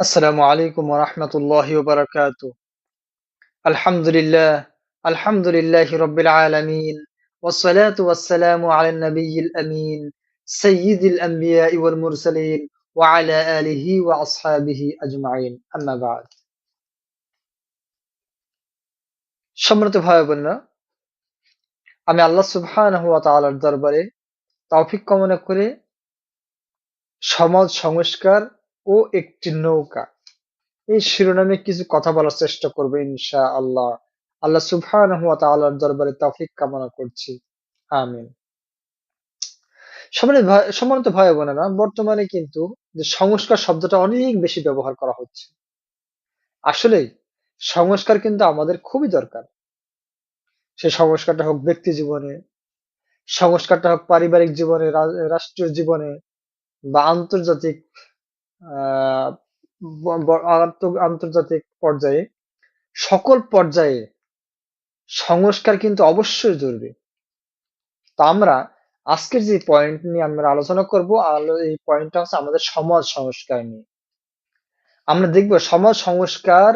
السلام عليكم ورحمة الله وبركاته الحمد لله الحمد لله رب العالمين والصلاة والسلام على النبي الأمين سيد الأنبياء والمرسلين وعلى آله وأصحابه أجمعين أما بعد সম্মানিত ভাই বোনরা আমি আল্লাহ সুবহানাহু ওয়া তাআলার দরবারে তৌফিক কামনা করে সমাজ সংস্কার ও একটি নৌকা। এই শিরোনামে কিছু কথা বলার চেষ্টা করব ইনশা আল্লাহ আল্লাহ ওয়া তাআলার দরবারে তৌফিক কামনা করছি। আমিন। সম্মানিত ভাই সম্মানিত ভাই বোনেরা, বর্তমানে কিন্তু যে সংস্কার শব্দটা অনেক বেশি ব্যবহার করা হচ্ছে। আসলে সংস্কার কিন্তু আমাদের খুবই দরকার। সে সংস্কারটা হোক ব্যক্তি জীবনে, সংস্কারটা হোক পারিবারিক জীবনে রাষ্ট্রীয় জীবনে বা আন্তর্জাতিক আন্তর্জাতিক পর্যায়ে, সকল পর্যায়ে সংস্কার কিন্তু অবশ্যই জরুরি। তা আমরা আজকের যে পয়েন্ট নিয়ে আমরা আলোচনা করব এই পয়েন্টটা হচ্ছে আমাদের সমাজ সংস্কার নিয়ে। আমরা দেখব সমাজ সংস্কার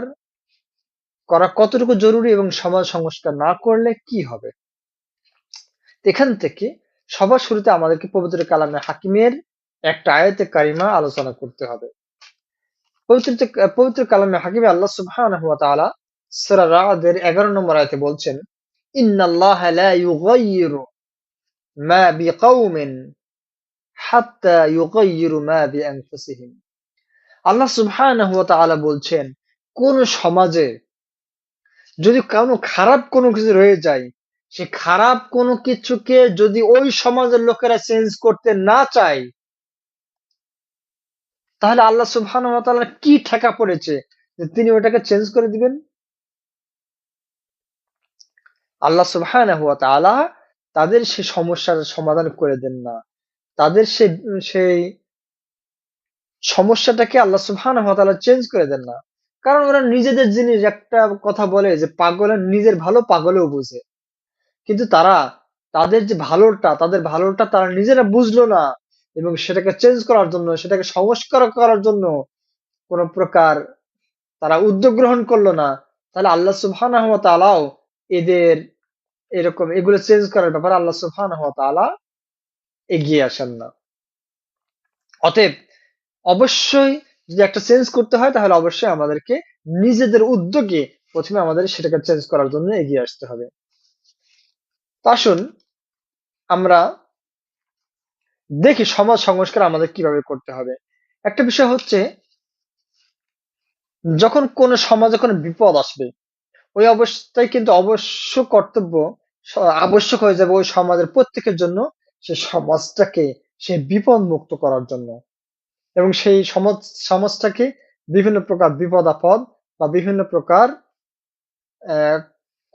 করা কতটুকু জরুরি এবং সমাজ সংস্কার না করলে কি হবে। এখান থেকে সবার শুরুতে আমাদেরকে পবিত্র কালামে হাকিমের একটা আয়াতে কারিমা আলোচনা করতে হবে। পবিত্র পবিত্র কালামে হাকিমে আল্লাহ সুবহানাহু ওয়া তাআলা সূরা রাদের 11 নম্বর আয়াতে বলছেন, ইন্নাল্লাহা লা ইউগাইয়িরু মা বিকাউমিন হাত্তা মা বিআনফুসিহিম। আল্লাহ সুবহানাহু ওয়া তাআলা বলছেন, কোন সমাজে যদি কোনো খারাপ কোনো কিছু রয়ে যায়, সে খারাপ কোনো কিছুকে যদি ওই সমাজের লোকেরা চেঞ্জ করতে না চায় তাহলে আল্লাহ তাআলার কি ঠেকা পড়েছে যে তিনি ওটাকে চেঞ্জ করে দিবেন? আল্লাহ সুবহানাহু ওয়া তাদের সেই সমস্যার সমাধান করে দেন না। তাদের সেই সেই সমস্যাটাকে আল্লাহ তাআলা চেঞ্জ করে দেন না। কারণ ওরা নিজেদের জিনিস, একটা কথা বলে যে পাগলের নিজের ভালো পাগলেও বুঝে। কিন্তু তারা, তাদের যে ভালোটা, তাদের ভালোটা তারা নিজেরা বুঝলো না। এবং সেটাকে চেঞ্জ করার জন্য, সেটাকে সংস্কার করার জন্য কোন প্রকার তারা উদ্যোগ গ্রহণ করল না, তাহলে আল্লাহ সুবহানাহু ওয়া তাআলাও এদের এরকম এগুলো চেঞ্জ করার ব্যাপারে আল্লাহ সুবহানাহু ওয়া তাআলা এগিয়ে আসেন না। অতএব অবশ্যই যদি একটা চেঞ্জ করতে হয়, তাহলে অবশ্যই আমাদেরকে নিজেদের উদ্যোগে প্রথমে আমাদের সেটাকে চেঞ্জ করার জন্য এগিয়ে আসতে হবে। আসুন, আমরা দেখি সমাজ সংস্কার আমাদের কীভাবে করতে হবে। একটা বিষয় হচ্ছে, যখন কোন সমাজে কোনো বিপদ আসবে, ওই অবস্থায় কিন্তু অবশ্য কর্তব্য আবশ্যক হয়ে যাবে ওই সমাজের প্রত্যেকের জন্য সে সমাজটাকে, সে বিপদ মুক্ত করার জন্য। এবং সেই সমাজ, সমাজটাকে বিভিন্ন প্রকার বিপদ আপদ বা বিভিন্ন প্রকার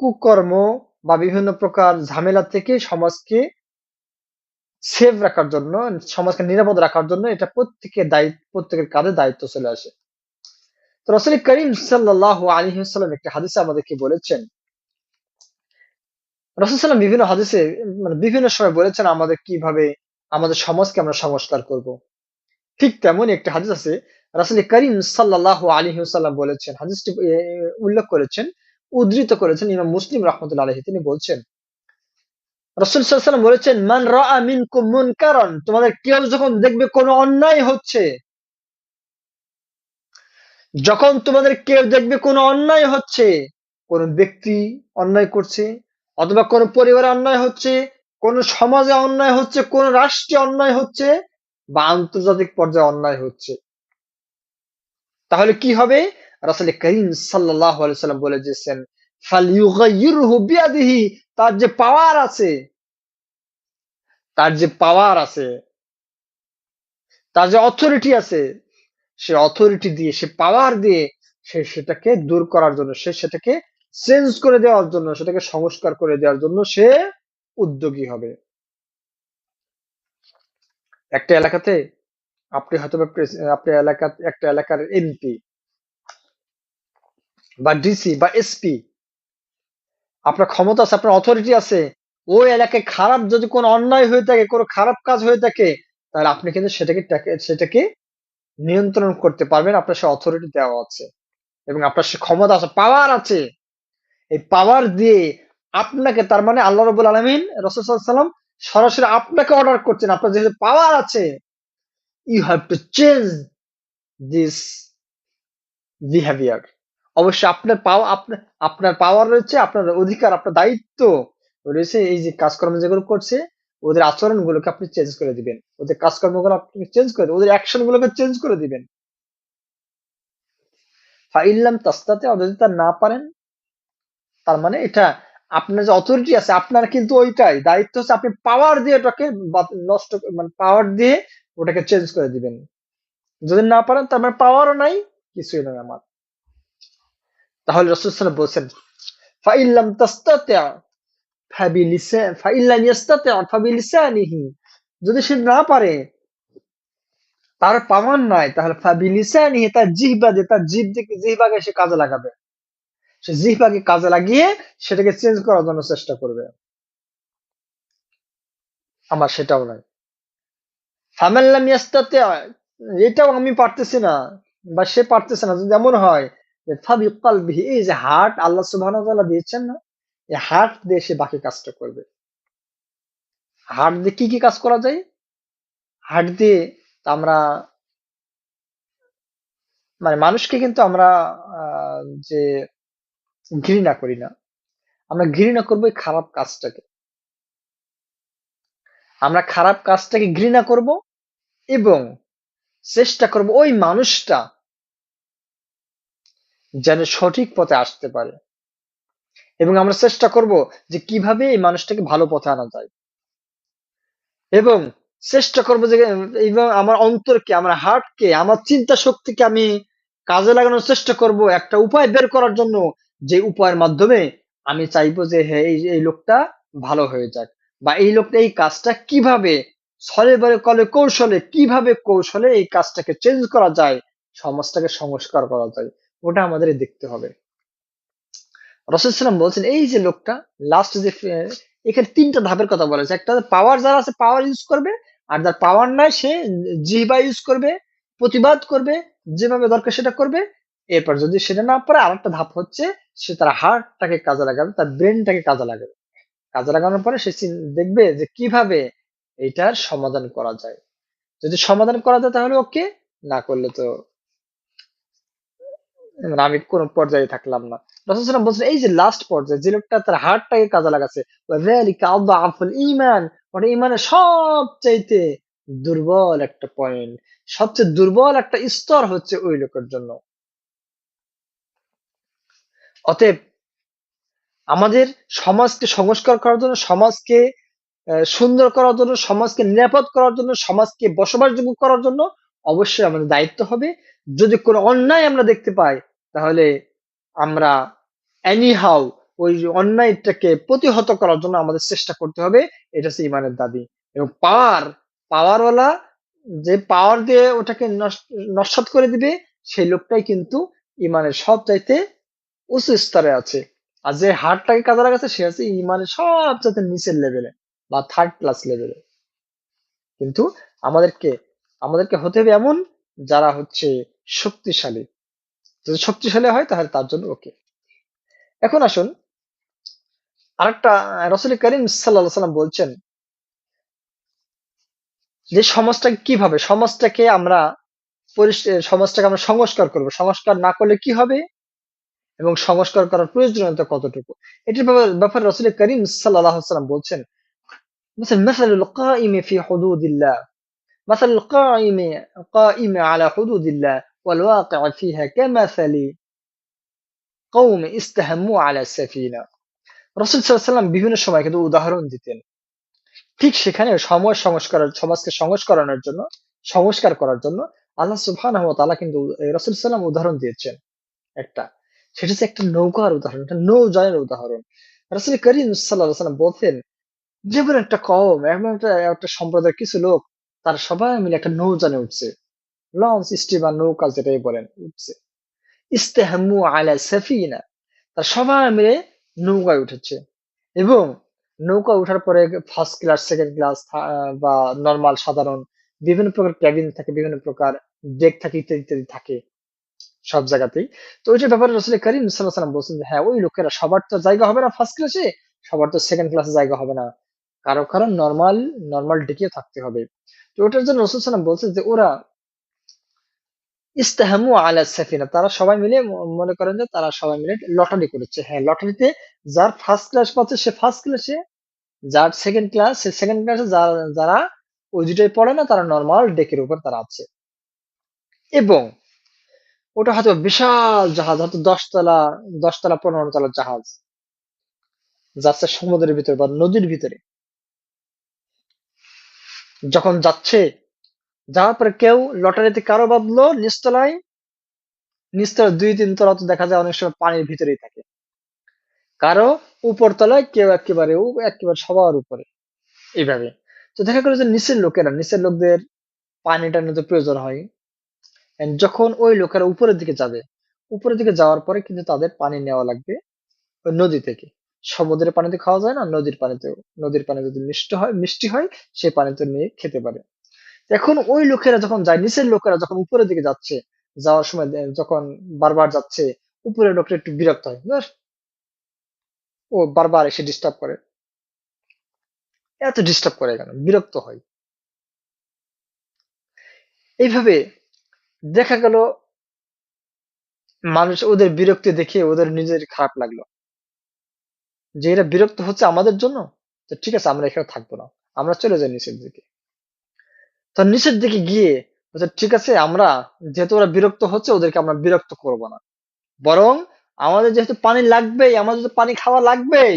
কুকর্ম বা বিভিন্ন প্রকার ঝামেলা থেকে সমাজকে সেভ রাখার জন্য, সমাজকে নিরাপদ রাখার জন্য এটা প্রত্যেকের দায়িত্ব প্রত্যেকের কাঁধে দায়িত্ব চলে আসে। তো রসুল করিম সাল্লাহ আলী সাল্লাম একটা হাদিসে আমাদেরকে বলেছেন, রসুল সাল্লাম বিভিন্ন হাদিসে মানে বিভিন্ন সময় বলেছেন আমাদের কীভাবে আমাদের সমাজকে আমরা সংস্কার করব। ঠিক তেমন একটা হাদিস আছে, রাসুল করিম সাল্লাহ আলী সাল্লাম বলেছেন, হাদিসটি উল্লেখ করেছেন, উদ্ধৃত করেছেন ইমাম মুসলিম রহমতুল্লাহ আলহী তিনি বলছেন রসুল সাল্লাম বলেছেন, মান রা মিনকুম মুনকারান তোমাদের কেউ যখন দেখবে কোনো অন্যায় হচ্ছে, যখন তোমাদের কেউ দেখবে কোনো অন্যায় হচ্ছে, কোন ব্যক্তি অন্যায় করছে, অথবা কোন পরিবারে অন্যায় হচ্ছে, কোন সমাজে অন্যায় হচ্ছে, কোন রাষ্ট্রে অন্যায় হচ্ছে, বা আন্তর্জাতিক পর্যায়ে অন্যায় হচ্ছে। তাহলে কি হবে? রাসূল করিম আলাইহি সাল্লাম বলে দিয়েছেন ফালিয়ুগাইয়িরহু বিয়াদিহি তার যে পাওয়ার আছে, তার যে পাওয়ার আছে, তার যে অথরিটি আছে, সে অথরিটি দিয়ে, সে পাওয়ার দিয়ে সে সেটাকে দূর করার জন্য, সে সেটাকে চেঞ্জ করে দেওয়ার জন্য, সেটাকে সংস্কার করে দেওয়ার জন্য সে উদ্যোগী হবে। একটা এলাকাতে আপনি হয়তো আপনি এলাকা একটা এলাকার এমপি বা ডিসি বা এসপি আপনার ক্ষমতা আছে, আপনার অথরিটি আছে, ওই এলাকায় খারাপ যদি কোনো অন্যায় হয়ে থাকে, কোনো খারাপ কাজ হয়ে থাকে, তাহলে আপনি কিন্তু সেটাকে সেটাকে নিয়ন্ত্রণ করতে পারবেন, আপনার সে অথরিটি দেওয়া আছে এবং আপনার সে ক্ষমতা আছে পাওয়ার আছে। এই পাওয়ার দিয়ে আপনাকে তার মানে আল্লাহ রবুল আলমিন রসুলাম সরাসরি আপনাকে অর্ডার করছেন, আপনার যেহেতু পাওয়ার আছে you have to change this behaviour অবশ্যই আপনার পাওয়া আপনার আপনার পাওয়ার রয়েছে, আপনার অধিকার, আপনার দায়িত্ব রয়েছে, এই যে কাজকর্ম যেগুলো করছে, ওদের আচরণ গুলোকে আপনি চেঞ্জ করে দিবেন। ওদের কাজকর্মগুলো আপনি চেঞ্জ করে, ওদের অ্যাকশন গুলোকে চেঞ্জ করে দিবেন। ফাইল্লাম তাস্তাতে যদি তার না পারেন, তার মানে এটা আপনার যে অথরিটি আছে, আপনার কিন্তু ওইটাই। দায়িত্ব হচ্ছে আপনি পাওয়ার দিয়ে ওটাকে নষ্ট মানে পাওয়ার দিয়ে ওটাকে চেঞ্জ করে দিবেন। যদি না পারেন, তার মানে পাওয়ারও নাই, কিছুই নয় আমার। তাহলে রসুল বলছেন ফাইল্লাম তাস্তাতে ফাইল্লাম ইয়াস্তাতে, ফাবিলিসানিহি। যদি সে না পারে, তার পাওয়ার নাই, তাহলে ফাবিলিসানিহি, তার জিহ্বা দিয়ে তার জিভ থেকে জিহ্বাকে সে কাজে লাগাবে। সে জিহ্বাকে কাজে লাগিয়ে সেটাকে চেঞ্জ করার জন্য চেষ্টা করবে। আমার সেটাও নাই। ফামাল্লাম ইয়াস্তাতে, এটাও আমি পারতেছি না, বা সে পারতেছে না, যদি এমন হয় এই যে হার্ট আল্লাহ তাআলা দিয়েছেন না, এই হার্ট দিয়ে সে বাকি কাজটা করবে। হার্ট দিয়ে কি কি কাজ করা যায়? হার্ট দিয়ে আমরা মানে মানুষকে কিন্তু আমরা যে ঘৃণা করি না। আমরা ঘৃণা করব খারাপ কাজটাকে। আমরা খারাপ কাজটাকে ঘৃণা করব এবং চেষ্টা করব ওই মানুষটা যেন সঠিক পথে আসতে পারে। এবং আমরা চেষ্টা করব যে কীভাবে এই মানুষটাকে ভালো পথে আনা যায়। এবং চেষ্টা করব যে এবং আমার অন্তরকে, আমার হার্টকে, আমার চিন্তা শক্তিকে আমি কাজে লাগানোর চেষ্টা করব একটা উপায় বের করার জন্য। যে উপায়ের মাধ্যমে আমি চাইব যে হ্যাঁ এই এই লোকটা ভালো হয়ে যাক বা এই লোকটা এই কাজটা কীভাবে ছলে বলে কলে কৌশলে, কীভাবে কৌশলে এই কাজটাকে চেঞ্জ করা যায়, সমাজটাকে সংস্কার করা যায়। ওটা আমাদের দেখতে হবে। রসুলাম বলছেন, এই যে লোকটা লাস্ট যে এখানে তিনটা ধাপের কথা বলেছে একটা পাওয়ার যারা আছে পাওয়ার ইউজ করবে, আর যার পাওয়ার নাই, সে জিহবা ইউজ করবে, প্রতিবাদ করবে, যেভাবে দরকার সেটা করবে। এরপর যদি সেটা না পারে, আরেকটা ধাপ হচ্ছে, সে তার হার্টটাকে কাজে লাগাবে, তার ব্রেনটাকে কাজে লাগাবে। কাজে লাগানোর পরে সে দেখবে যে কীভাবে এটার সমাধান করা যায়। যদি সমাধান করা যায় তাহলে ওকে, না করলে তো মানে আমি কোন পর্যায়ে থাকলাম না। রসুলাম বলছেন, এই যে লাস্ট পর্যায়ে যে লোকটা তার হার্টটাকে কাজে লাগাচ্ছে ইমান ওটা ইমানের সবচাইতে দুর্বল একটা পয়েন্ট সবচেয়ে দুর্বল একটা স্তর হচ্ছে ওই লোকের জন্য। অতএব আমাদের সমাজকে সংস্কার করার জন্য, সমাজকে সুন্দর করার জন্য, সমাজকে নিরাপদ করার জন্য, সমাজকে বসবাসযোগ্য করার জন্য অবশ্যই আমাদের দায়িত্ব হবে। যদি কোনো অন্যায় আমরা দেখতে পাই তাহলে আমরা এনি হাউ ওই অন্যায়টাকে প্রতিহত করার জন্য আমাদের চেষ্টা করতে হবে, এটা হচ্ছে ইমানের দাবি। এবং পাওয়ার পাওয়ারওয়ালা যে পাওয়ার দিয়ে ওটাকে নস্বাত করে দিবে, সেই লোকটাই কিন্তু ইমানের সব চাইতে উঁচু স্তরে আছে। আর যে হার্টটাকে কাজে লাগাচ্ছে, সে আছে ইমানের সব চাইতে নিচের লেভেলে বা থার্ড ক্লাস লেভেলে কিন্তু আমাদেরকে আমাদেরকে হতে হবে এমন যারা হচ্ছে শক্তিশালী। যদি শক্তিশালী হয় তাহলে তার জন্য ওকে এখন আসুন আরেকটা রসুল করিম সাল্লা সাল্লাম বলছেন যে সমাজটাকে কিভাবে সমাজটাকে আমরা সমাজটাকে আমরা সংস্কার করব সংস্কার না করলে কি হবে এবং সংস্কার করার প্রয়োজনীয়তা কতটুকু এটির ব্যাপারে রসুল করিম সাল্লাহ সাল্লাম বলছেন مثل القائم في حدود الله مثل القائم قائم على حدود الله والواقع فيها كمثل قوم استهموا على السفينة রসুল সাল্লাম বিভিন্ন সময় কিন্তু উদাহরণ দিতেন ঠিক সেখানে সময় সংস্কার সমাজকে সংস্করণের জন্য সংস্কার করার জন্য আল্লাহ সুবহান তাআলা কিন্তু রসুল সাল্লাম উদাহরণ দিয়েছেন একটা সেটা হচ্ছে একটা নৌকার উদাহরণ একটা নৌযানের উদাহরণ রসুল করিম সাল্লাহ সাল্লাম বলতেন যেমন একটা কম এমন একটা একটা সম্প্রদায়ের কিছু লোক তারা সবাই মিলে একটা নৌযানে উঠছে লঞ্চ স্টিমার নৌকা যেটাই বলেন, উঠছে। ইস্তেহামু আলা সাফিনা তারা সবাই মিলে নৌকায় উঠেছে। এবং নৌকা উঠার পরে ফার্স্ট ক্লাস সেকেন্ড ক্লাস বা নর্মাল সাধারণ বিভিন্ন প্রকার ক্যাবিন থাকে, বিভিন্ন প্রকার ডেক থাকে, ইত্যাদি ইত্যাদি থাকে সব জায়গাতেই। তো ওইটার ব্যাপারে রসুল করিম সাল্লাম বলছেন যে হ্যাঁ ওই লোকেরা সবার তো জায়গা হবে না ফার্স্ট ক্লাসে সবার তো সেকেন্ড ক্লাসে জায়গা হবে না। কারও কারও নর্মাল নর্মাল ডেকে থাকতে হবে। তো ওটার জন্য রসুল সাল্লাম বলছেন যে, ওরা ইস্তাহামু আলা সাফিনা। তারা সবাই মিলে মনে করেন যে তারা সবাই মিলে লটারি করেছে। হ্যাঁ লটারিতে যার ফার্স্ট ক্লাস পাচ্ছে, সে ফার্স্ট ক্লাসে যার সেকেন্ড ক্লাস সে সেকেন্ড ক্লাসে যারা ওই দুটোই পড়ে না, তারা নর্মাল ডেকের উপর তারা আছে। এবং ওটা হয়তো বিশাল জাহাজ, হয়তো দশতলা দশতলা পনেরো তলার জাহাজ, যাচ্ছে সমুদ্রের ভিতরে বা নদীর ভিতরে। যখন যাচ্ছে যাওয়ার পরে কেউ লটারিতে কারও বাদলো নিচতলায় নিচতলা দুই, তিন তলা তো দেখা যায় অনেক সময় পানির ভিতরেই থাকে। কারও উপর তলায়, কেউ একেবারে একেবারে সবার উপরে। এইভাবে। তো দেখা গেলো যে নিচের লোকেরা, নিচের লোকদের পানিটা নিতে প্রয়োজন হয়। যখন ওই লোকেরা উপরের দিকে যাবে, উপরের দিকে যাওয়ার পরে কিন্তু তাদের পানি নেওয়া লাগবে ওই নদী থেকে। সমুদ্রের পানিতে খাওয়া যায় না, নদীর পানিতে নদীর পানি যদি মিষ্টি হয় মিষ্টি হয় সেই পানিতে নিয়ে খেতে পারে। এখন ওই লোকেরা যখন যায়, নিচের লোকেরা যখন উপরের দিকে যাচ্ছে, যাওয়ার সময় যখন বারবার যাচ্ছে, উপরের লোকটা একটু বিরক্ত হয়। ও বারবার এসে ডিস্টার্ব করে। এত ডিস্টার্ব করে কেন? বিরক্ত হয়। এইভাবে দেখা গেল, মানুষ ওদের বিরক্তি দেখে ওদের নিজের খারাপ লাগল। যে এরা বিরক্ত হচ্ছে আমাদের জন্য, তো ঠিক আছে, আমরা এখানে থাকব না। আমরা চলে যাই নিচের দিকে। তো নিচের দিকে গিয়ে বলছে, ঠিক আছে আমরা যেহেতু ওরা বিরক্ত হচ্ছে ওদেরকে আমরা বিরক্ত করব না। বরং আমাদের যেহেতু পানি লাগবেই আমাদের তো পানি খাওয়া লাগবেই।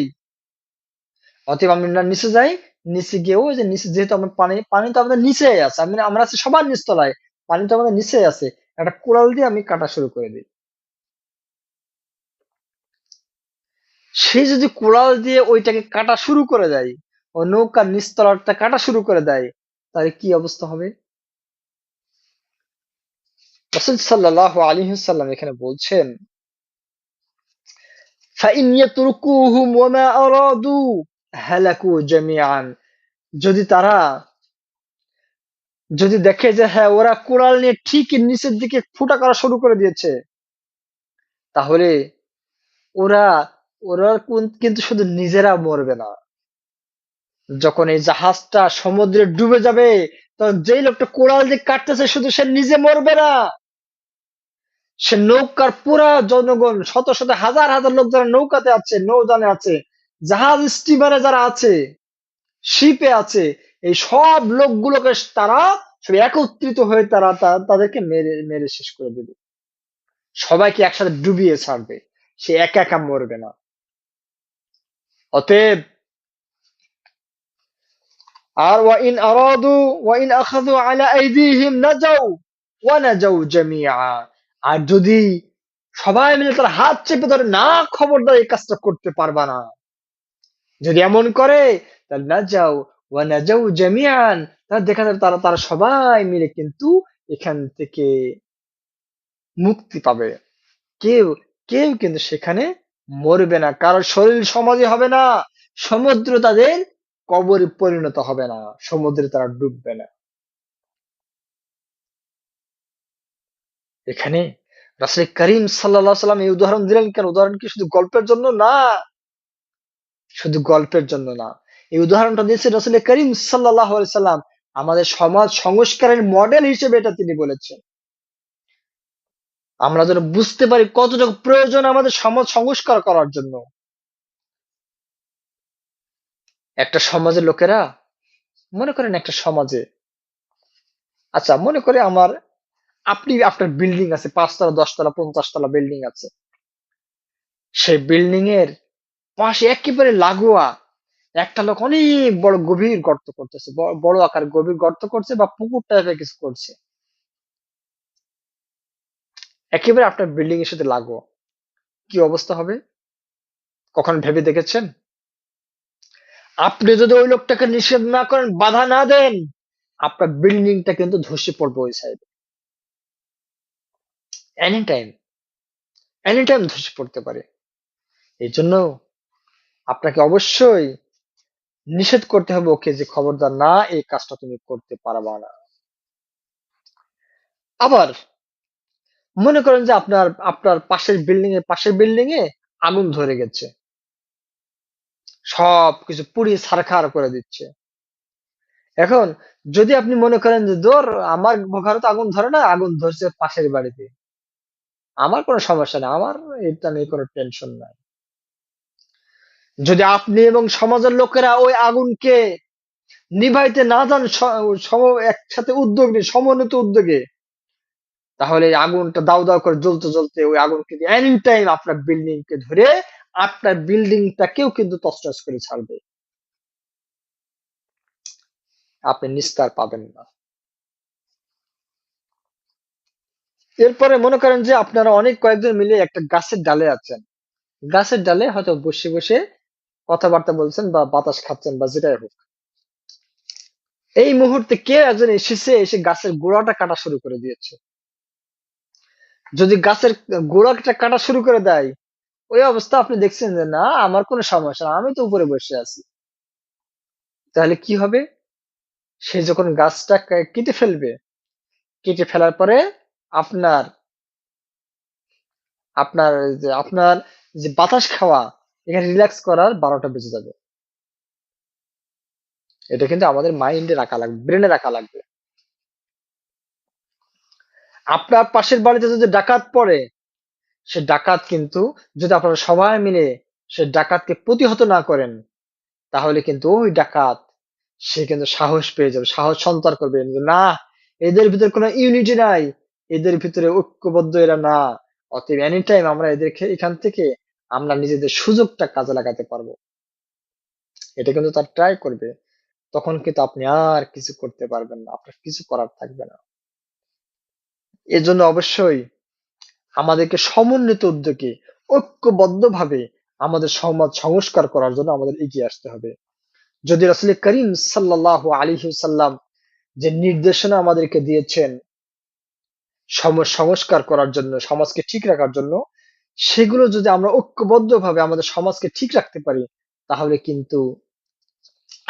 অতএব আমরা নিচে যাই নিচে গিয়ে ওই যে নিচে যেহেতু আমরা পানি পানি তো আমাদের নিচেই আছে। আমি আমরা আছি সবার নিচতলায় পানি তো আমাদের নিচে আছে। একটা কোড়াল দিয়ে আমি কাটা শুরু করে দিই। সে যদি কোড়াল দিয়ে ওইটাকে কাটা শুরু করে দেয় ও নৌকার নিচতলাটা কাটা শুরু করে দেয় তাহলে কি অবস্থা হবে? রসুল সাল্লাহ আলিহাল্লাম এখানে বলছেন যদি তারা, যদি দেখে যে হ্যাঁ ওরা কোরাল নিয়ে ঠিক নিচের দিকে ফুটা করা শুরু করে দিয়েছে, তাহলে ওরা ওরা কিন্তু শুধু নিজেরা মরবে না। যখন এই জাহাজটা সমুদ্রে ডুবে যাবে, তখন যেই লোকটা কোরাল দিয়ে কাটতেছে, শুধু সে নিজে মরবে না। সে নৌকার পুরা জনগণ, শত শত হাজার হাজার লোক যারা নৌকাতে আছে, নৌযানে আছে, জাহাজ স্টিমারে যারা আছে শিপে আছে, এই সব লোকগুলোকে তারা একত্রিত হয়ে তারা তাদেরকে মেরে মেরে শেষ করে দেবে। সবাইকে একসাথে ডুবিয়ে ছাড়বে। সে একা একা মরবে না। অতএব আর ওয়াইন আরাদু ওয়াইন আখাযু আলা আইদিহিম নাজাউ, ওয়া নাজাউ জামিআ। আর যদি সবাই মিলে তার হাত চেপে ধরে না খবরদার এই কাজটা করতে পারবা না। যদি এমন করে, তাহলে নাজাউ, ওয়া নাজাউ জামিআন। তাহলে দেখা যাবে তারা তারা সবাই মিলে কিন্তু এখান থেকে মুক্তি পাবে। কেউ কেউ কিন্তু সেখানে মরবে না। কারণ শরীর সমাধি হবে না। সমুদ্র তাদের কবরে পরিণত হবে না, সমুদ্রে তারা ডুববে না। এখানে রাসূল করিম সাল্লাল্লাহু সাল্লাম এই উদাহরণ দিলেন কেন? উদাহরণ কি শুধু গল্পের জন্য না? শুধু গল্পের জন্য না। এই উদাহরণটা দিয়েছে রাসূল করিম আলাইহি সাল্লাম আমাদের সমাজ সংস্কারের মডেল হিসেবে এটা তিনি বলেছেন। আমরা যেন বুঝতে পারি কতটুকু প্রয়োজন আমাদের সমাজ সংস্কার করার জন্য। একটা সমাজের লোকেরা মনে করেন একটা সমাজে আচ্ছা মনে করে আমার, আপনি, আপনার বিল্ডিং আছে, পাঁচতলা, দশতলা পঞ্চাশ তলা বিল্ডিং আছে। সেই বিল্ডিং এর পাশে একেবারে লাগোয়া একটা লোক অনেক বড় গভীর গর্ত করতেছে বড় আকার গভীর গর্ত করছে বা পুকুর টাইপের কিছু করছে। একেবারে আপনার বিল্ডিং এর সাথে লাগোয়া। কি অবস্থা হবে? কখন ভেবে দেখেছেন? আপনি যদি ওই লোকটাকে নিষেধ না করেন, বাধা না দেন, আপনার বিল্ডিংটা কিন্তু ধসে পড়বে ওই সাইডে এনি টাইম এনি টাইম ধসে পড়তে পারে। এই জন্য আপনাকে অবশ্যই নিষেধ করতে হবে ওকে যে খবরদার না, এই কাজটা তুমি করতে পারবা না। আবার মনে করেন যে আপনার আপনার পাশের বিল্ডিং এ পাশের বিল্ডিং এ আগুন ধরে গেছে। সব কিছু পুড়িয়ে ছারখার করে দিচ্ছে। এখন যদি আপনি মনে করেন যে, দূর, আমার ঘরে তো আগুন ধরে না, আগুন ধরছে পাশের বাড়িতে। আমার কোনো সমস্যা নেই, আমার এটা নিয়ে কোনো টেনশন নাই। যদি আপনি এবং সমাজের লোকেরা ওই আগুনকে নিভাইতে না যান একসাথে উদ্যোগ নিয়ে, সমন্বিত উদ্যোগে, তাহলে আগুনটা দাউ দাউ করে জ্বলতে জ্বলতে ওই আগুনকে এনি টাইম আপনার বিল্ডিং কে ধরে আপনার বিল্ডিংটাকেও কিন্তু তছনছ করে ছাড়বে। আপনি নিস্তার পাবেন না। এরপরে মনে করেন যে আপনারা অনেক কয়েকজন মিলে একটা গাছের ডালে আছেন। গাছের ডালে হয়তো বসে বসে কথাবার্তা বলছেন বা বাতাস খাচ্ছেন বা যেটাই হোক। এই মুহূর্তে কে একজন এসেছে, এসে গাছের গোড়াটা কাটা শুরু করে দিয়েছে? যদি গাছের গোড়াটা কাটা শুরু করে দেয় ওই অবস্থা আপনি দেখছেন যে না আমার কোনো সমস্যা না, আমি তো উপরে বসে আছি। তাহলে কি হবে? সে যখন গাছটা কেটে ফেলবে কেটে ফেলার পরে আপনার আপনার যে আপনার যে বাতাস খাওয়া এখানে রিল্যাক্স করার বারোটা বেজে যাবে। এটা কিন্তু আমাদের মাইন্ডে রাখা লাগবে ব্রেনে রাখা লাগবে। আপনার পাশের বাড়িতে যদি ডাকাত পড়ে সে ডাকাত কিন্তু যদি আপনারা সবাই মিলে সে ডাকাতকে প্রতিহত না করেন, তাহলে কিন্তু ওই ডাকাত, সে কিন্তু সাহস পেয়ে যাবে, সাহস সঞ্চার করবে। না, এদের ভিতরে কোনো ইউনিটি নাই, এদের ভিতরে ঐক্যবদ্ধ এরা না। অতএব এনি টাইম আমরা এদেরকে এখান থেকে আমরা নিজেদের সুযোগটা কাজে লাগাতে পারব। এটা কিন্তু তার ট্রাই করবে। তখন কিন্তু আপনি আর কিছু করতে পারবেন না, আপনার কিছু করার থাকবে না। এর জন্য অবশ্যই আমাদেরকে সমন্বিত উদ্যোগে, ঐক্যবদ্ধভাবে আমাদের সমাজ সংস্কার করার জন্য আমাদের এগিয়ে আসতে হবে। যদি রাসূল করিম সাল্লাহ আলী সাল্লাম যে নির্দেশনা আমাদেরকে দিয়েছেন সমাজ সংস্কার করার জন্য, সমাজকে ঠিক রাখার জন্য, সেগুলো যদি আমরা ঐক্যবদ্ধভাবে আমাদের সমাজকে ঠিক রাখতে পারি, তাহলে কিন্তু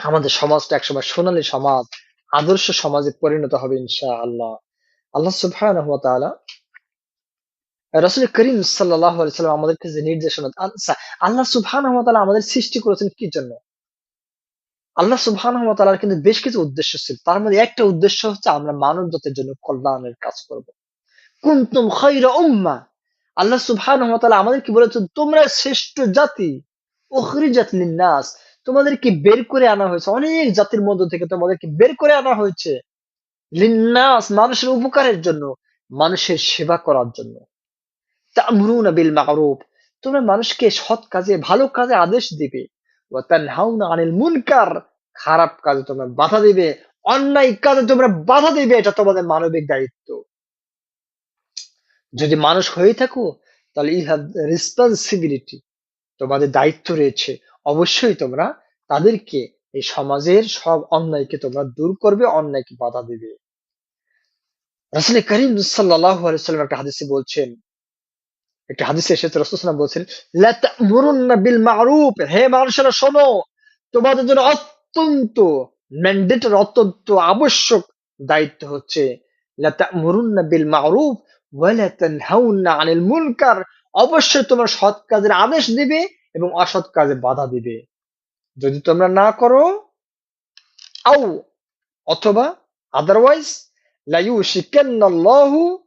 আমাদের সমাজটা একসময় সোনালী সমাজ, আদর্শ সমাজে পরিণত হবে ইনশা আল্লাহ আল্লাহ তাআলা রাসূল করিম আলাইহি সাল্লাম আমাদেরকে যে নির্দেশনা আল্লাহ সুবহানাহু ওয়া আমাদের সৃষ্টি করেছেন কি জন্য? আল্লাহ সুবহানাহু ওয়া তাআলার কিন্তু বেশ কিছু উদ্দেশ্য ছিল। তার মধ্যে একটা উদ্দেশ্য হচ্ছে আমরা মানব জাতির জন্য কল্যাণের কাজ করব। কুনতুম উম্মাহ আল্লাহ সুবহানাহু ওয়া আমাদেরকে বলেছেন, তোমরা শ্রেষ্ঠ জাতি। উখরিজাত লিন-নাস। তোমাদেরকে বের করে আনা হয়েছে। অনেক জাতির মধ্য থেকে তোমাদেরকে বের করে আনা হয়েছে। লিন-নাস, মানুষের উপকারের জন্য, মানুষের সেবা করার জন্য। তা'মুরুনা বিল মা'রুফ তোমরা মানুষকে সৎ কাজে, ভালো কাজে আদেশ দিবে। আনিল মুনকার। খারাপ কাজে তোমরা বাধা দিবে। অন্যায় কাজে তোমরা বাধা দিবে। এটা তোমাদের মানবিক দায়িত্ব। যদি মানুষ হয়ে থাকো, তাহলে ইউ হ্যাভ রেসপন্সিবিলিটি তোমাদের দায়িত্ব রয়েছে। অবশ্যই তোমরা তাদেরকে, এই সমাজের সব অন্যায়কে তোমরা দূর করবে, অন্যায়কে বাধা দিবে। রাসূল করিম সাল্লাল্লাহু আলাইহি সাল্লাম একটা হাদিসে বলছেন একটা হাদিসে এসেছে রাসূল সাল্লাল্লাহু আলাইহি ওয়াসাল্লাম বলছেন বিল হে মানুষেরা, শোনো, তোমাদের জন্য অত্যন্ত ম্যান্ডেটরি, অত্যন্ত আবশ্যক দায়িত্ব হচ্ছে বিল আনিল মুনকার। অবশ্যই তোমরা সৎ কাজের আদেশ দিবে এবং অসৎ কাজে বাধা দিবে। যদি তোমরা না করো, আও, অথবা আদারওয়াইজ লা ইউশিকান্নাল্লাহু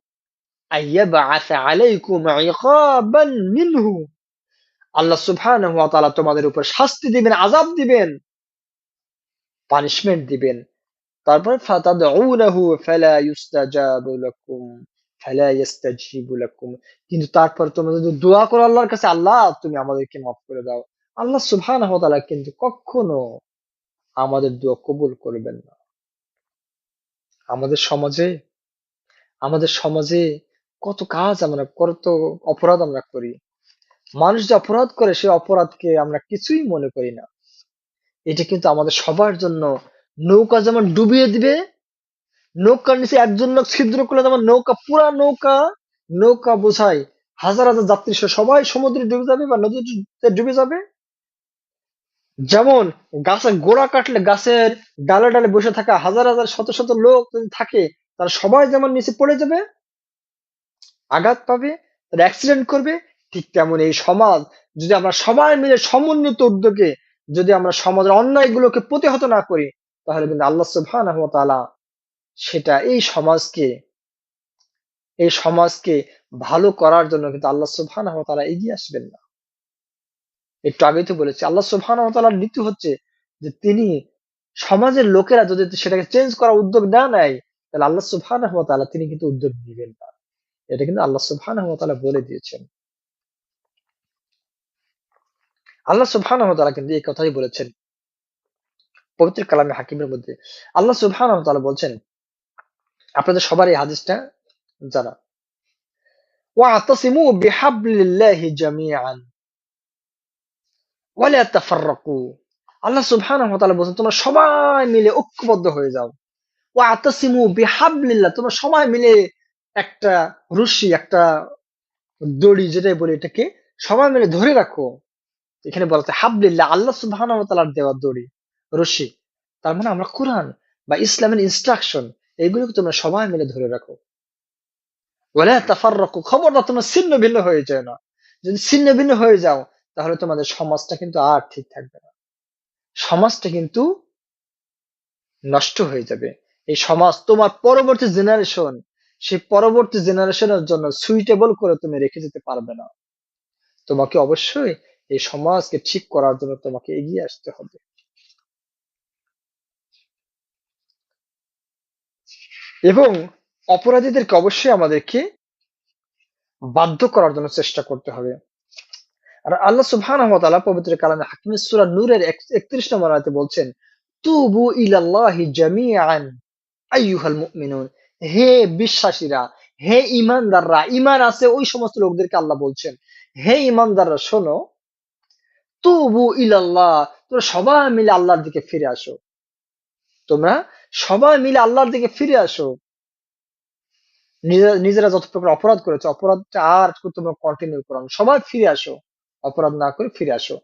আল্লাহ তোমাদের উপর শাস্তি দিবেন, আযাব দিবেন পানিশমেন্ট দিবেন। তারপর কিন্তু তারপর তোমরা যদি দোয়া করো আল্লাহর কাছে, আল্লাহ তুমি আমাদেরকে মাফ করে দাও। আল্লাহ সুবহানাহু ওয়া কিন্তু কখনো আমাদের দোয়া কবুল করবেন না। আমাদের সমাজে আমাদের সমাজে কত কাজ আমরা, কত অপরাধ আমরা করি। মানুষ যে অপরাধ করে, সে অপরাধকে আমরা কিছুই মনে করি না। এটা কিন্তু আমাদের সবার জন্য নৌকা যেমন ডুবিয়ে দিবে, নৌকার নিচে একজন লোক ছিদ্র করলে যেমন নৌকা, পুরা নৌকা নৌকা বোঝায় হাজার হাজার যাত্রী সবাই সমুদ্রে ডুবে যাবে বা নদীতে ডুবে যাবে। যেমন গাছের গোড়া কাটলে গাছের ডালে ডালে বসে থাকা হাজার হাজার শত শত লোক যদি থাকে, তারা সবাই যেমন নিচে পড়ে যাবে আঘাত পাবে, তারা অ্যাক্সিডেন্ট করবে, ঠিক তেমন এই সমাজ। যদি আমরা সবাই মিলে সমন্বিত উদ্যোগে যদি আমরা সমাজের অন্যায়গুলোকে প্রতিহত না করি, তাহলে কিন্তু আল্লাহ সুবহানাহু ওয়া তাআলা সেটা এই সমাজকে এই সমাজকে ভালো করার জন্য কিন্তু আল্লাহ সুবহানাহু ওয়া তাআলা এগিয়ে আসবেন না। একটু আগে তো বলেছি, আল্লাহ সুবহানাহু ওয়া তাআলার নীতি হচ্ছে যে তিনি সমাজের লোকেরা যদি সেটাকে চেঞ্জ করার উদ্যোগ না নেয়, তাহলে আল্লাহ সুবহানাহু ওয়া তাআলা তিনি কিন্তু উদ্যোগ নেবেন না। এটা কিন্তু আল্লাহ তাআলা বলে দিয়েছেন। আল্লাহ তাআলা কিন্তু এই কথাই বলেছেন। পবিত্র কালামে হাকিমের মধ্যে। আল্লাহ তাআলা বলছেন, আপনাদের সবার এই হাদিসটা জানা। আল্লাহ তোমরা সবাই মিলে ঐক্যবদ্ধ হয়ে যাও। ওয়াতাসিমু বিহাবলিল্লাহ, তোমরা সবাই মিলে একটা রশি, একটা দড়ি যেটাই বলি এটাকে সবাই মিলে ধরে রাখো। এখানে বলা হচ্ছে হাবলিল্লাহ, আল্লাহ ওয়া দেওয়া দড়ি, রশি। তার মানে আমরা কোরআন বা ইসলামের ইনস্ট্রাকশন এগুলোকে তোমরা সবাই মিলে ধরে রাখো। ওয়ালা তাফাররাকু খবরদার তোমরা ছিন্ন ভিন্ন হয়ে যায় না। যদি ছিন্ন ভিন্ন হয়ে যাও, তাহলে তোমাদের সমাজটা কিন্তু আর ঠিক থাকবে না। সমাজটা কিন্তু নষ্ট হয়ে যাবে। এই সমাজ তোমার পরবর্তী জেনারেশন সেই পরবর্তী জেনারেশনের জন্য সুইটেবল করে তুমি রেখে যেতে পারবে না। তোমাকে অবশ্যই এই সমাজকে ঠিক করার জন্য তোমাকে এগিয়ে আসতে হবে। এবং অপরাধীদেরকে অবশ্যই আমাদেরকে বাধ্য করার জন্য চেষ্টা করতে হবে। আর আল্লাহ তাআলা পবিত্র কালামে হাকিম সূরা নূরের 31 নম্বর বলছেন, তুবু ইলাল্লাহি জামিআন, আইয়ুহাল মুমিনুন। হে বিশ্বাসীরা, হে ঈমানদাররা ঈমান আছে ওই সমস্ত লোকদেরকে আল্লাহ বলছেন। হে ঈমানদাররা শোনো, তুবু ইলাল্লাহ, তোমরা সবাই মিলে আল্লাহর দিকে ফিরে আসো। তোমরা সবাই মিলে আল্লাহর দিকে ফিরে আসো। নিজেরা যত প্রকার অপরাধ করেছে, অপরাধটা আর তোমরা কন্টিনিউ করো সবাই ফিরে আসো, অপরাধ না করে ফিরে আসো।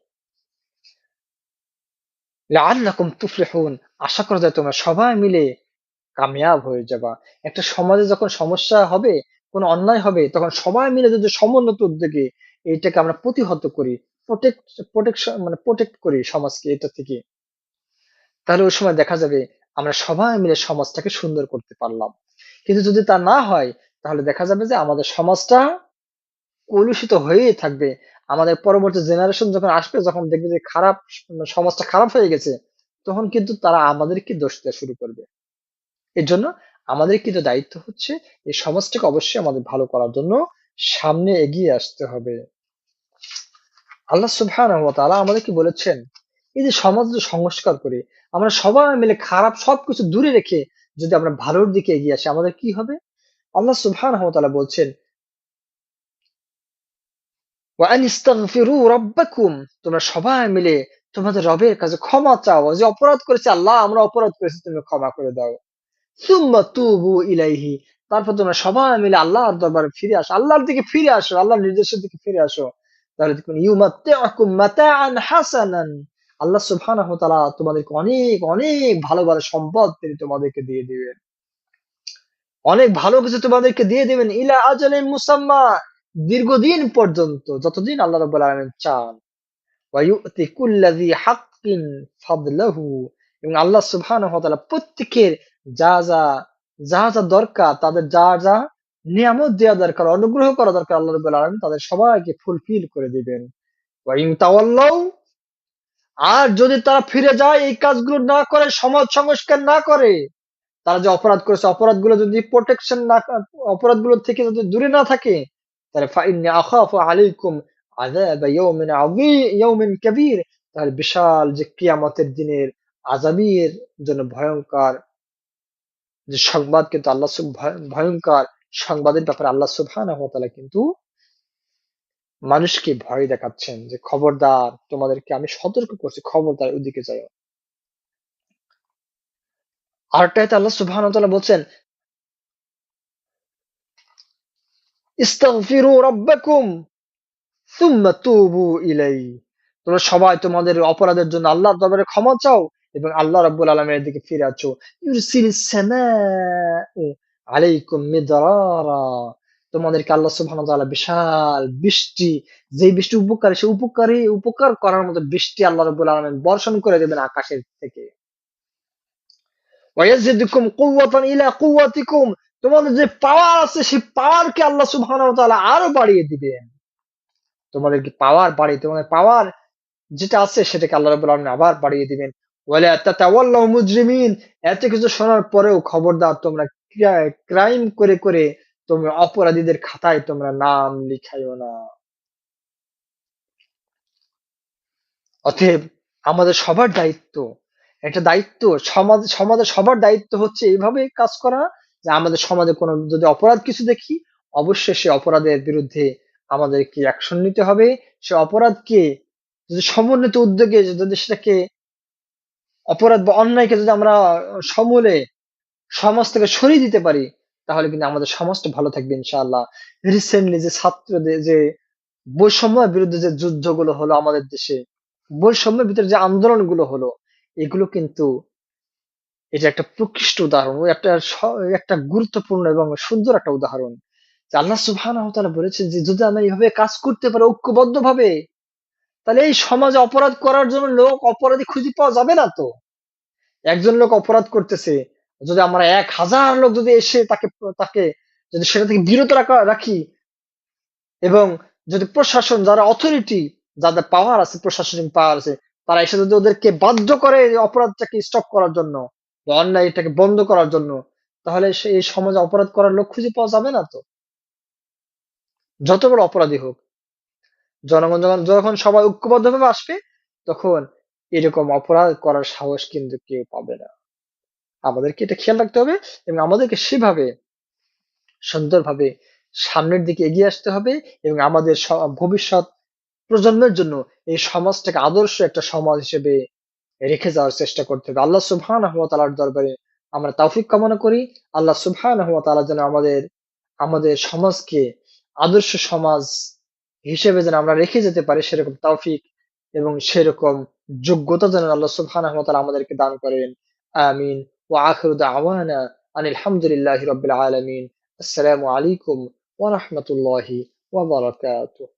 লাআল্লাকুম তুফলিহুন, আশা করা যায় তোমরা সবাই মিলে কামিয়াব হয়ে যাবা। একটা সমাজে যখন সমস্যা হবে, কোনো অন্যায় হবে, তখন সবাই মিলে যদি সমুন্নত উদ্যোগে এইটাকে আমরা প্রতিহত করি প্রোটেক্ট প্রোটেকশন মানে প্রোটেক্ট করি সমাজকে এটা থেকে, তাহলে ওই সময় দেখা যাবে আমরা সবাই মিলে সমাজটাকে সুন্দর করতে পারলাম। কিন্তু যদি তা না হয়, তাহলে দেখা যাবে যে আমাদের সমাজটা কলুষিত হয়েই থাকবে। আমাদের পরবর্তী জেনারেশন যখন আসবে, যখন দেখবে যে খারাপ সমাজটা খারাপ হয়ে গেছে, তখন কিন্তু তারা আমাদেরকে দোষ দেওয়া শুরু করবে। এর জন্য আমাদের কিন্তু দায়িত্ব হচ্ছে এই সমাজটাকে অবশ্যই আমাদের ভালো করার জন্য সামনে এগিয়ে আসতে হবে। আল্লাহ ওয়া তাআলা আমাদেরকে বলেছেন, এই যে সমাজ সংস্কার করি আমরা সবাই মিলে খারাপ সবকিছু দূরে রেখে যদি আমরা ভালোর দিকে এগিয়ে আসি, আমাদের কি হবে? আল্লাহ সুবহানাহু ওয়া বলছেন তোমরা সবাই মিলে তোমাদের রবের কাছে ক্ষমা চাও। যে অপরাধ করেছে আল্লাহ, আমরা অপরাধ করেছি, তুমি ক্ষমা করে দাও। ইলাইহি। তারপর তোমরা সবাই মিলে আল্লাহর দরবারে ফিরে আসো, আল্লাহর দিকে ফিরে আসো, আল্লাহর নির্দেশের দিকে ফিরে আসো। তাহলে আল্লাহ তোমাদেরকে অনেক অনেক সম্পদ তিনি তোমাদেরকে দিয়ে দিবেন। অনেক ভালো কিছু তোমাদেরকে দিয়ে দিবেন ইলা মুসাম্মা, দীর্ঘদিন পর্যন্ত, যতদিন আল্লাহ রাব্বুল আলামিন চান। এবং আল্লাহ তাআলা প্রত্যেকের যা যা যা যা দরকার, তাদের যা যা নিয়ামত দেওয়া দরকার, অনুগ্রহ করা দরকার আল্লাহ রাব্বুল আলামিন, তাদের সবাইকে ফুলফিল করে দিবেন। আর যদি তারা ফিরে যায়, এই কাজগুলো না করে, সমাজ সংস্কার না করে, তারা যে অপরাধ করেছে, অপরাধগুলো যদি প্রোটেকশন না, অপরাধগুলো থেকে যদি দূরে না থাকে, তাহলে ফাইন্নি আখাফু আলাইকুম আযাব ইয়াউমিন ইয়াউমিন কাবীর, তাহলে বিশাল যে কিয়ামতের দিনের আযাবের জন্য ভয়ঙ্কর যে সংবাদ কিন্তু আল্লাহ সুব ভয়ঙ্কর সংবাদের ব্যাপারে আল্লাহ ওয়া তাআলা কিন্তু মানুষকে ভয় দেখাচ্ছেন যে, খবরদার, তোমাদেরকে আমি সতর্ক করছি, খবরদার, ওদিকে যাও আরেকটাতে আল্লাহ সুবহানাহু ওয়া বলছেন, ইস্তাগফিরু রাব্বাকুম সুম্মা তুবু ইলাইহি। তোমরা সবাই তোমাদের অপরাধের জন্য আল্লাহর দরবারে ক্ষমা চাও এবং আল্লাহ রাব্বুল আলামিনের দিকে ফিরে আসো ইউরসিলিস সামাউ আলাইকুম মিদরারা। তোমাদেরকে আল্লাহ সুবহানাহু ওয়া তাআলা বিশাল বৃষ্টি, যেই বৃষ্টি উপকারী সেই উপকারী, উপকার করার মতো বৃষ্টি আল্লাহ রাব্বুল আলামিন বর্ষণ করে দেবেন আকাশের থেকে। ওয়ায়াজিদুকুম কুওয়াতান ইলা কুওয়াতিকুম। তোমাদের যে পাওয়ার আছে, সেই পাওয়ারকে আল্লাহ সুবহানাহু ওয়া তাআলা আরও বাড়িয়ে দিবেন। তোমাদের কি পাওয়ার বাড়িয়ে, তোমাদের পাওয়ার যেটা আছে, সেটাকে আল্লাহ রাব্বুল আলামিন আবার বাড়িয়ে দিবেন। ওয়ালা তাতাওয়াল্লাউ মুজরিমিন। এত কিছু শোনার পরেও খবরদার তোমরা ক্রাইম করে করে তোমরা অপরাধীদের খাতায় তোমরা নাম লিখাইও না। অতএব আমাদের সবার দায়িত্ব, একটা দায়িত্ব, সমাজ সমাজের সবার দায়িত্ব হচ্ছে এইভাবে কাজ করা, যে আমাদের সমাজে কোনো, যদি অপরাধ কিছু দেখি, অবশ্যই সে অপরাধের বিরুদ্ধে আমাদেরকে অ্যাকশন নিতে হবে। সে অপরাধকে যদি সমন্বিত উদ্যোগে যদি সেটাকে অপরাধ বা অন্যায়কে যদি আমরা সমূলে সমাজ থেকে সরিয়ে দিতে পারি, তাহলে কিন্তু আমাদের সমাজটা ভালো থাকবে ইনশাআল্লাহ। রিসেন্টলি যে ছাত্রদের যে বৈষম্যের বিরুদ্ধে যে যুদ্ধগুলো হলো আমাদের দেশে, বৈষম্যের ভিতরে যে আন্দোলনগুলো হলো, এগুলো কিন্তু এটা একটা প্রকৃষ্ট উদাহরণ। একটা একটা গুরুত্বপূর্ণ এবং সুন্দর একটা উদাহরণ। আল্লাহ সুবহানাহু তাআলা বলেছেন যে, যদি আমরা এইভাবে কাজ করতে পারি ঐক্যবদ্ধ ভাবে তাহলে এই সমাজে অপরাধ করার জন্য লোক অপরাধী খুঁজে পাওয়া যাবে না তো? একজন লোক অপরাধ করতেছে, যদি আমরা এক হাজার লোক যদি এসে তাকে তাকে যদি সেটা থেকে বিরত রাখা, রাখি এবং যদি প্রশাসন, যারা অথরিটি যাদের পাওয়ার আছে, প্রশাসনিক পাওয়ার আছে, তারা এসে যদি ওদেরকে বাধ্য করে অপরাধটাকে স্টপ করার জন্য বা অন্যায়টাকে বন্ধ করার জন্য, তাহলে এই সমাজে অপরাধ করার লোক খুঁজে পাওয়া যাবে না তো? যত বড় অপরাধী হোক। জনগণ যখন যখন সবাই ঐক্যবদ্ধভাবে আসবে, তখন এরকম অপরাধ করার সাহস কিন্তু কেউ পাবে না। আমাদেরকে এটা খেয়াল রাখতে হবে এবং আমাদেরকে সেভাবে সুন্দরভাবে সামনের দিকে এগিয়ে আসতে হবে এবং আমাদের ভবিষ্যৎ প্রজন্মের জন্য এই সমাজটাকে আদর্শ একটা সমাজ হিসেবে রেখে যাওয়ার চেষ্টা করতে হবে। আল্লাহ সুবহানাহু ওয়া তাআলার দরবারে আমরা তৌফিক কামনা করি। আল্লাহ সুবহানাহু ওয়া তাআলা যেন আমাদের আমাদের সমাজকে আদর্শ সমাজ হিসেবে যেন আমরা রেখে যেতে পারি সেরকম তৌফিক এবং সেরকম যোগ্যতা যেন আল্লাহ সুবহানাহু ওয়া তাআলা আমাদেরকে দান করেন। আমিন। ওয়া আখিরু দাওয়ানা আনিল হামদুলিল্লাহি রাব্বিল আলামিন। আসসালামু আলাইকুম ওয়া রাহমাতুল্লাহি ওয়া বারাকাতুহু।